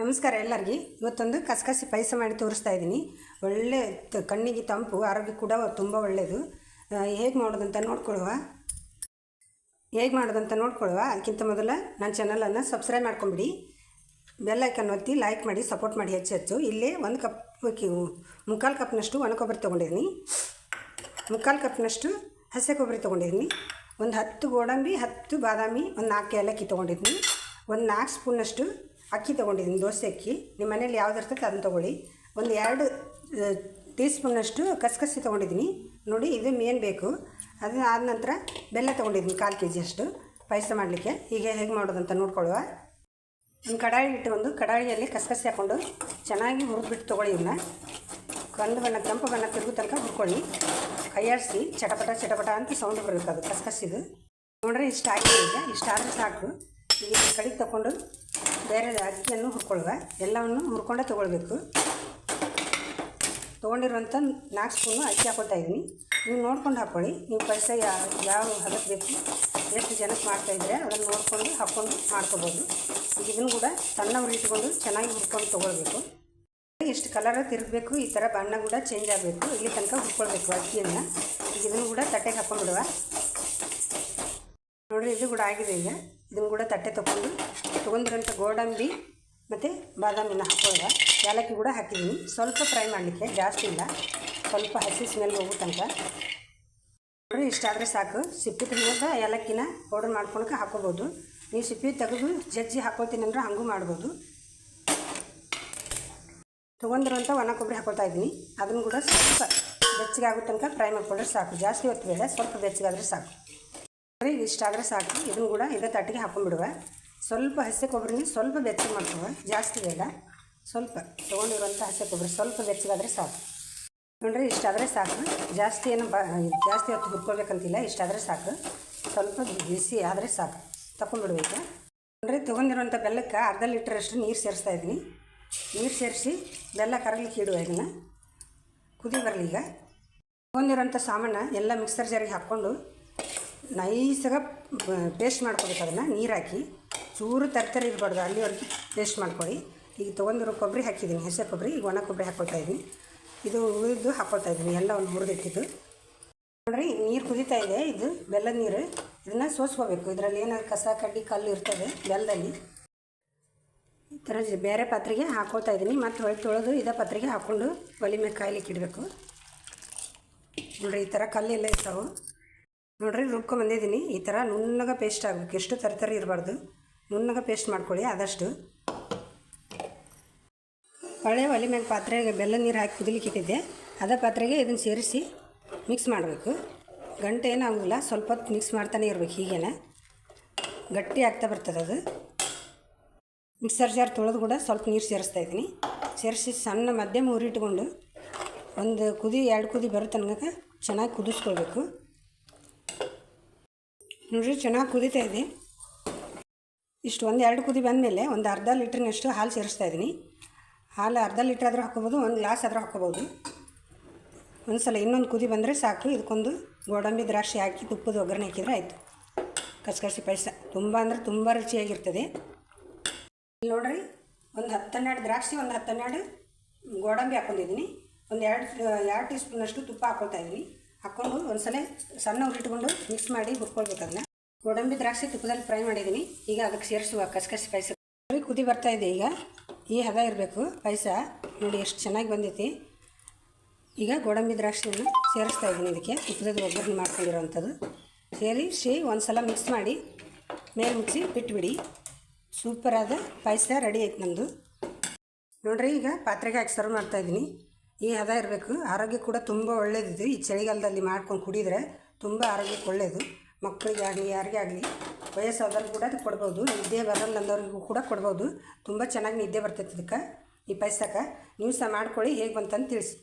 ನಮಸ್ಕಾರ ಎಲ್ಲರಿಗೆ. ಇವತ್ತೊಂದು ಕಸಕಸಿ ಪಾಯಸ ಮಾಡಿ ತೋರಿಸ್ತಾ ಇದ್ದೀನಿ. ಒಳ್ಳೆ ಕಣ್ಣಿಗೆ ತಂಪು, ಆರೋಗ್ಯ ಕೂಡ ತುಂಬ ಒಳ್ಳೆಯದು ಹೇಗೆ ಮಾಡೋದಂತ ನೋಡ್ಕೊಳ್ಳುವ. ಹೇಗೆ ಮಾಡೋದಂತ ನೋಡ್ಕೊಳ್ಳುವ. ಅದಕ್ಕಿಂತ ಮೊದಲು ನನ್ನ ಚಾನಲನ್ನು ಸಬ್ಸ್ಕ್ರೈಬ್ ಮಾಡ್ಕೊಂಬಿಡಿ. ಬೆಲ್ ಐಕನ್ ಒತ್ತಿ ಲೈಕ್ ಮಾಡಿ ಸಪೋರ್ಟ್ ಮಾಡಿ ಹೆಚ್ಚು ಹೆಚ್ಚು. ಇಲ್ಲೇ ಒಂದು ಕಪ್ ಮುಕ್ಕಾಲು ಕಪ್ನಷ್ಟು ಒಣ ಕೊಬ್ಬರಿ ತೊಗೊಂಡಿದ್ದೀನಿ. ಮುಕ್ಕಾಲು ಕಪ್ನಷ್ಟು ಹಸಿ ಕೊಬ್ಬರಿ ತೊಗೊಂಡಿದ್ದೀನಿ. ಒಂದು ಹತ್ತು ಗೋಡಂಬಿ, ಹತ್ತು ಬಾದಾಮಿ, ಒಂದು ನಾಲ್ಕು ಏಲಕ್ಕಿ ತೊಗೊಂಡಿದ್ದೀನಿ. ಒಂದು ನಾಲ್ಕು ಸ್ಪೂನಷ್ಟು ಅಕ್ಕಿ ತೊಗೊಂಡಿದ್ದೀನಿ, ದೋಸೆ ಅಕ್ಕಿ. ನಿಮ್ಮ ಮನೇಲಿ ಯಾವ್ದು ಇರ್ತೈತೆ ಅದನ್ನು ತೊಗೊಳ್ಳಿ. ಒಂದು ಎರಡು ಟೀ ಸ್ಪೂನಷ್ಟು ಕಸಕಸಿ ತೊಗೊಂಡಿದ್ದೀನಿ. ನೋಡಿ, ಇದು ಮೇನ್ ಬೇಕು. ಅದು ಆದ ನಂತರ ಬೆಲ್ಲ ತೊಗೊಂಡಿದ್ದೀನಿ, ಕಾಲು ಕೆ ಜಿಯಷ್ಟು ಪಾಯಸ ಮಾಡಲಿಕ್ಕೆ. ಹೀಗೆ ಹೇಗೆ ಮಾಡೋದಂತ ನೋಡ್ಕೊಳ್ಳುವ. ಒಂದು ಕಡಾಯಿ ಇಟ್ಟುಕೊಂಡು ಕಡಾಯಿಯಲ್ಲಿ ಕಸಕಸಿ ಹಾಕ್ಕೊಂಡು ಚೆನ್ನಾಗಿ ಹುರಿದ್ಬಿಟ್ಟು ತೊಗೊಳ್ಳಿ ಇವನ್ನ ಕಂದು ಬಣ್ಣ ಕೆಂಪು ಬಣ್ಣ ತಿರುಗು ತನಕ ಹುರ್ಕೊಳ್ಳಿ. ಕೈಯಾಡಿಸಿ ಚಟಪಟ ಚಟಪಟ ಅಂತ ಸೌಂಡ್ ಬರಬೇಕು ಅದು ಕಸಕಸಿದು. ನೋಡ್ರಿ, ಇಷ್ಟ ಆಗಿದೆ ಈಗ. ಇಷ್ಟ ಆದರೆ ಸಾಕು. ಈಗ ಕಡೆಗೆ ತಗೊಂಡು ಬೇರೆ ಅಕ್ಕಿಯನ್ನು ಹುರ್ಕೊಳ್ಳುವ ಎಲ್ಲವನ್ನು ಹುರ್ಕೊಂಡೇ ತೊಗೊಳ್ಬೇಕು. ತೊಗೊಂಡಿರುವಂಥ ನಾಲ್ಕು ಸ್ಪೂನು ಅಕ್ಕಿ ಹಾಕೊಳ್ತಾ ಇದ್ದೀನಿ. ನೀವು ನೋಡ್ಕೊಂಡು ಹಾಕ್ಕೊಳ್ಳಿ. ನೀವು ಪೈಸ ಯಾವ ಯಾವ ಹದಕ್ಕೆ ಬೇಕು, ಎಷ್ಟು ಜನಕ್ಕೆ ಮಾಡ್ತಾಯಿದ್ರೆ ಅದನ್ನು ನೋಡಿಕೊಂಡು ಹಾಕ್ಕೊಂಡು ಮಾಡ್ಕೋಬೋದು. ಇದನ್ನು ಕೂಡ ಸಣ್ಣ ಉರಿ ಇಟ್ಕೊಂಡು ಚೆನ್ನಾಗಿ ಹುರ್ಕೊಂಡು ತೊಗೊಳ್ಬೇಕು. ಎಷ್ಟು ಕಲರ ತಿರುಗಬೇಕು, ಈ ಥರ ಬಣ್ಣ ಕೂಡ ಚೇಂಜ್ ಆಗಬೇಕು. ಇಲ್ಲಿ ತನಕ ಹುರ್ಕೊಳ್ಬೇಕು ಅಕ್ಕಿಯನ್ನು. ಈಗ ಇದನ್ನು ಕೂಡ ತಟ್ಟೆಗೆ ಹಾಕ್ಕೊಂಡ್ಬಿಡುವ ನೋಡಿರಿ, ಇದು ಕೂಡ ಆಗಿದೆ ಈಗ. ಇದನ್ನು ಕೂಡ ತಟ್ಟೆ ತೊಗೊಂಡು ತೊಗೊಂಡಿರೋಂಥ ಗೋಡಂಬಿ ಮತ್ತು ಬಾದಾಮಿನ ಹಾಕೋದ ಏಲಕ್ಕಿ ಕೂಡ ಹಾಕಿದ್ದೀನಿ. ಸ್ವಲ್ಪ ಫ್ರೈ ಮಾಡಲಿಕ್ಕೆ ಜಾಸ್ತಿ ಇಲ್ಲ. ಸ್ವಲ್ಪ ಹಸಿ ಸ್ಮೆಲ್ ಹೋಗೋ ತನಕ. ನೋಡಿರಿ ಇಷ್ಟಾದರೆ ಸಾಕು. ಸಿಪ್ಪಿ ತೆಗೆದ ಏಲಕ್ಕಿನ ಪೌಡರ್ ಮಾಡ್ಕೊಳಕ್ಕೆ ಹಾಕೋಬೋದು. ನೀವು ಸಿಪ್ಪಿ ತೆಗೆದು ಜಜ್ಜಿ ಹಾಕೋತೀನಿ ಅಂದ್ರೆ ಹಂಗೂ ಮಾಡ್ಬೋದು. ತೊಗೊಂಡಿರುವಂಥ ಒಣ ಕೊಬ್ಬರಿ ಹಾಕೊಳ್ತಾ ಇದ್ದೀನಿ. ಅದನ್ನು ಕೂಡ ಸ್ವಲ್ಪ ಬೆಚ್ಚಗೆ ಆಗೋ ತನಕ ಫ್ರೈ ಮಾಡ್ಕೊಂಡ್ರೆ ಸಾಕು. ಜಾಸ್ತಿ ಹೊತ್ತು ಬೇಡ, ಸ್ವಲ್ಪ ಬೆಚ್ಚಗಾದರೆ ಸಾಕು. ಬರೀ ಇಷ್ಟಾದರೆ ಸಾಕು. ಇದನ್ನು ಕೂಡ ಇದೇ ತಟ್ಟಿಗೆ ಹಾಕೊಂಡ್ಬಿಡುವ. ಸ್ವಲ್ಪ ಹಸಿ ಕೊಬ್ಬರಿನ ಸ್ವಲ್ಪ ಬೆಚ್ಚಗೆ ಮಾಡ್ಕೊವೆ ಜಾಸ್ತಿ ಬೇಡ. ಸ್ವಲ್ಪ ತೊಗೊಂಡಿರುವಂಥ ಹಸಿ ಕೊಬ್ಬರಿ ಸ್ವಲ್ಪ ಬೆಚ್ಚಗಾದರೆ ಸಾಕು. ನೋಡ್ರಿ ಇಷ್ಟಾದರೆ ಸಾಕು. ಜಾಸ್ತಿ ಏನು ಬ ಜಾಸ್ತಿ ಹೊತ್ತು ಹುರ್ಕೊಳ್ಬೇಕಂತಿಲ್ಲ ಇಷ್ಟಾದರೆ ಸಾಕು. ಸ್ವಲ್ಪ ಬಿಸಿ ಆದರೆ ಸಾಕು. ತಗೊಂಡ್ಬಿಡ್ಬೇಕು ನೋಡ್ರಿ, ತೊಗೊಂಡಿರುವಂಥ ಬೆಲ್ಲಕ್ಕೆ ಅರ್ಧ ಲೀಟ್ರಷ್ಟು ನೀರು ಸೇರಿಸ್ತಾ ಇದ್ದೀನಿ. ನೀರು ಸೇರಿಸಿ ಬೆಲ್ಲ ಕರಗಲಿಕ್ಕೆ ಇಡುವ ಇದನ್ನು. ಕುದಿ ಬರಲಿ ಈಗ. ತೊಗೊಂಡಿರುವಂಥ ಸಾಮಾನು ಎಲ್ಲ ಮಿಕ್ಸರ್ ಜಾರಿಗೆ ಹಾಕ್ಕೊಂಡು ನೈಸಾಗ ಪೇಸ್ಟ್ ಮಾಡ್ಕೊಬೇಕು ಅದನ್ನು ನೀರು ಹಾಕಿ ಚೂರು ತರ್ತರಿ ಇರಬಾರ್ದು ಅಲ್ಲಿವರೆಗೆ ಪೇಸ್ಟ್ ಮಾಡ್ಕೊಳ್ಳಿ ಈಗ ತೊಗೊಂಡಿರೋ ಕೊಬ್ಬರಿ ಹಾಕಿದ್ದೀನಿ ಹೆಸರು ಕೊಬ್ಬರಿ, ಈಗ ಒಣ ಕೊಬ್ಬರಿ ಹಾಕ್ಕೊಳ್ತಾ ಇದ್ದೀನಿ. ಇದು ಉಳಿದು ಹಾಕ್ಕೊಳ್ತಾ ಇದ್ದೀನಿ, ಎಲ್ಲ ಒಂದು ಹುರಿದಿಟ್ಟಿದ್ದು ನೋಡ್ರಿ, ನೀರು ಕುದೀತಾ ಇದೆ, ಇದು ಬೆಲ್ಲದ ನೀರು. ಇದನ್ನು ಸೋಸ್ಕೋಬೇಕು, ಇದರಲ್ಲಿ ಏನಾದ್ರು ಕಸ, ಕಡ್ಡಿ, ಕಲ್ಲು ಇರ್ತದೆ ಬೆಲ್ಲದಲ್ಲಿ ಈ ಥರ ಬೇರೆ ಪಾತ್ರೆಗೆ ಹಾಕ್ಕೊಳ್ತಾ ಇದ್ದೀನಿ, ಮತ್ತು ಹೊಳೆ ತೊಳೆದು ಇದೇ ಪಾತ್ರೆಗೆ ಹಾಕ್ಕೊಂಡು ಒಲೆ ಮೇಲೆ ಕಾಯ್ಲಿಕ್ಕೆ ಇಡಬೇಕು. ನೋಡ್ರಿ, ಈ ಥರ ಕಲ್ಲೆಲ್ಲ ಇರ್ತಾವೆ. ನೋಡ್ರಿ ರುಬ್ಕೊಂಬಂದಿದ್ದೀನಿ ಈ ಥರ ನುಣ್ಣಗೆ ಪೇಸ್ಟ್ ಆಗಬೇಕು. ಎಷ್ಟು ತರತರಿ ಇರಬಾರ್ದು. ನುಣ್ಣಗೆ ಪೇಸ್ಟ್ ಮಾಡ್ಕೊಳ್ಳಿ, ಆದಷ್ಟು. ಹೊಳೆ ಒಲೆ ಮ್ಯಾಗ ಪಾತ್ರೆಗೆ ಬೆಲ್ಲ ನೀರು ಹಾಕಿ ಕುದಿಲಿಕ್ಕೆ ಇಟ್ಟಿದ್ದೆ. ಅದೇ ಪಾತ್ರೆಗೆ ಇದನ್ನು ಸೇರಿಸಿ ಮಿಕ್ಸ್ ಮಾಡಬೇಕು. ಗಂಟೆ ಏನಾಗೋದಿಲ್ಲ ಸ್ವಲ್ಪ ಹೊತ್ತು ಮಿಕ್ಸ್ ಮಾಡ್ತಾನೆ ಇರಬೇಕು ಹೀಗೇನೆ. ಗಟ್ಟಿ ಆಗ್ತಾ ಬರ್ತದೆ ಅದು. ಮಿಕ್ಸರ್ ಜಾರ್ ತೊಳೆದು ಕೂಡ ಸ್ವಲ್ಪ ನೀರು ಸೇರಿಸ್ತಾ ಇದ್ದೀನಿ. ಸೇರಿಸಿ ಸಣ್ಣ ಮಧ್ಯಮ ಉರಿ ಇಟ್ಕೊಂಡು ಒಂದು ಕುದಿ, ಎರಡು ಕುದಿ ಬರೋ ತನಕ ಚೆನ್ನಾಗಿ ಕುದಿಸ್ಕೊಳ್ಬೇಕು. ನೋಡ್ರಿ, ಚೆನ್ನಾಗಿ ಕುದಿತಾ ಇದೆ. ಇಷ್ಟು ಒಂದು ಎರಡು ಕುದಿ ಬಂದಮೇಲೆ ಒಂದು ಅರ್ಧ ಲೀಟ್ರಿನಷ್ಟು ಹಾಲು ಸೇರಿಸ್ತಾ ಇದ್ದೀನಿ ಹಾಲು ಅರ್ಧ ಲೀಟ್ರ್ ಆದರೂ ಹಾಕ್ಕೋಬೋದು, ಒಂದು ಗ್ಲಾಸ್ ಆದರೂ ಹಾಕ್ಕೋಬೋದು. ಒಂದು ಸಲ ಇನ್ನೊಂದು ಕುದಿ ಬಂದರೆ ಸಾಕು. ಇದಕ್ಕೊಂದು ಗೋಡಂಬಿ ದ್ರಾಕ್ಷಿ ಹಾಕಿ ತುಪ್ಪದ ಒಗ್ಗರಣೆ ಹಾಕಿದರೆ ಆಯಿತು. ಕಸಕಸಿ ಪಾಯಸ. ತುಂಬ ಅಂದರೆ ತುಂಬ ರುಚಿಯಾಗಿರ್ತದೆ. ಇಲ್ಲಿ ನೋಡ್ರಿ, ಒಂದು ಹತ್ತೆರಡು ದ್ರಾಕ್ಷಿ, ಒಂದು ಹತ್ತೆರಡು ಗೋಡಂಬಿ ಹಾಕ್ಕೊಂಡಿದ್ದೀನಿ ಒಂದು ಎರಡು ಎರಡು ಟೀ ಸ್ಪೂನಷ್ಟು ತುಪ್ಪ ಹಾಕ್ಕೊಳ್ತಾ ಇದ್ದೀನಿ ಹಾಕ್ಕೊಂಡು ಒಂದು ಸಲ ಸಣ್ಣ ಉರಿಟ್ಕೊಂಡು ಮಿಕ್ಸ್ ಮಾಡಿ ಹುರ್ಕೊಳ್ಬೇಕು ಅದನ್ನ. ಗೋಡಂಬಿ ದ್ರಾಕ್ಷಿ ತುಪ್ಪದಲ್ಲಿ ಫ್ರೈ ಮಾಡಿದ್ದೀನಿ ಈಗ ಅದಕ್ಕೆ ಸೇರಿಸುವ ಕಸ್ಕಸಿ ಪಾಯಸ. ಕುದಿ ಬರ್ತಾ ಇದೆ ಈಗ. ಈ ಹದ ಇರಬೇಕು. ಪಾಯಸ ನೋಡಿ ಎಷ್ಟು ಚೆನ್ನಾಗಿ ಬಂದೈತಿ. ಈಗ ಗೋಡಂಬಿ ದ್ರಾಕ್ಷಿಯನ್ನು ಸೇರಿಸ್ತಾ ಇದ್ದೀನಿ ಇದಕ್ಕೆ. ತುಪ್ಪದ ಒಗ್ಗರಣೆ ಮಾಡ್ಕೊಂಡಿರೋವಂಥದ್ದು ಸೇರಿಸಿ ಒಂದು ಸಲ ಮಿಕ್ಸ್ ಮಾಡಿ ಮೇಲೆ ಮುಚ್ಚಿ ಬಿಟ್ಬಿಡಿ. ಸೂಪರಾದ ಪಾಯಸ ರೆಡಿ ಆಯ್ತು ನಮ್ಮದು ನೋಡಿರಿ ಈಗ ಪಾತ್ರೆಗೆ ಹಾಕಿ ಸರ್ವ್ ಮಾಡ್ತಾಯಿದ್ದೀನಿ ಈ ಹದ ಇರಬೇಕು. ಆರೋಗ್ಯ ಕೂಡ ತುಂಬ ಒಳ್ಳೆಯದಿದೆ ಈ ಚಳಿಗಾಲದಲ್ಲಿ ಮಾಡ್ಕೊಂಡು ಕುಡಿದರೆ ತುಂಬ ಆರೋಗ್ಯಕ್ಕೆ ಒಳ್ಳೆಯದು ಮಕ್ಕಳಿಗೆ ಆಗಲಿ, ಯಾರಿಗೆ ಆಗಲಿ ವಯಸ್ಸಾದವ್ರಿಗೆ ಕೂಡ ಅದು ಕೊಡ್ಬೋದು. ನಿದ್ದೆ ಬರಲ್ಲ ಅಂದವ್ರಿಗೂ ಕೂಡ ಕೊಡ್ಬೋದು. ತುಂಬ ಚೆನ್ನಾಗಿ ನಿದ್ದೆ ಬರ್ತೈತೆ ಇದಕ್ಕೆ. ಈ ಪಾಯಸಕ್ಕೆ. ನೀವು ಸಹ ಮಾಡ್ಕೊಳ್ಳಿ. ಹೇಗೆ ಬಂತಂದು ತಿಳಿಸಿ.